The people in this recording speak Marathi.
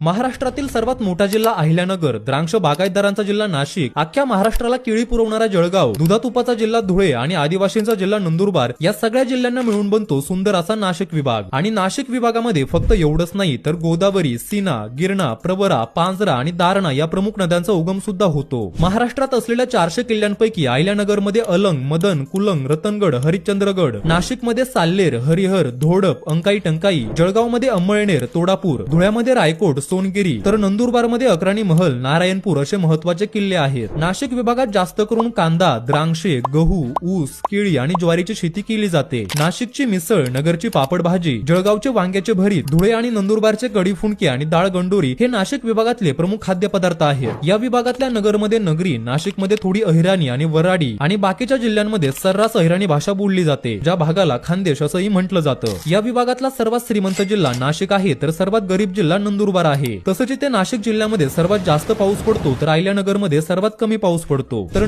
महाराष्ट्रातील सर्वात मोठा जिल्हा अहिल्यानगर. द्रांक्ष बागायतदारांचा जिल्हा नाशिक. अख्ख्या महाराष्ट्राला केळी पुरवणारा जळगाव. दुधातुपाचा जिल्हा धुळे आणि आदिवासींचा जिल्हा नंदुरबार या सगळ्या जिल्ह्यांना मिळून बनतो सुंदर असा नाशिक विभाग. आणि नाशिक विभागामध्ये फक्त एवढंच नाही तर गोदावरी सीना गिरणा प्रवरा पांजरा आणि दारणा या प्रमुख नद्यांचा उगम सुद्धा होतो. महाराष्ट्रात असलेल्या चारशे किल्ल्यांपैकी अहिल्यानगरमध्ये अलंग मदन कुलंग रतनगड हरिश्चंद्रगड नाशिकमध्ये साल्लेर हरिहर धोडप अंकाई टंकाई जळगावमध्ये अंमळनेर तोडापूर धुळ्यामध्ये रायकोट सोनगिरी. तर नंदुरबारमध्ये अक्राणी महल नारायणपूर असे महत्त्वाचे किल्ले आहेत. नाशिक विभागात जास्त करून कांदा द्राक्षे गहू ऊस केळी आणि ज्वारीची शेती केली जाते. नाशिकची मिसळ नगरची पापड भाजी जळगावचे वांग्याचे भरीत धुळे आणि नंदुरबारचे कडी फुंके आणि डाळ गंडोरी हे नाशिक विभागातले प्रमुख खाद्यपदार्थ आहेत. या विभागातल्या नगरमध्ये नगरी नाशिकमध्ये थोडी अहिराणी आणि वराडी आणि बाकीच्या जिल्ह्यांमध्ये सर्रास अहिराणी भाषा बोलली जाते ज्या भागाला खानदेश असंही म्हटलं जातं. या विभागातला सर्वात श्रीमंत जिल्हा नाशिक आहे तर सर्वात गरीब जिल्हा नंदुरबार आहे. तसंच इथे नाशिक जिल्ह्यामध्ये सर्वात जास्त पाऊस पडतो तर अहिल्यानगरमध्ये सर्वात कमी पाऊस पडतो. तर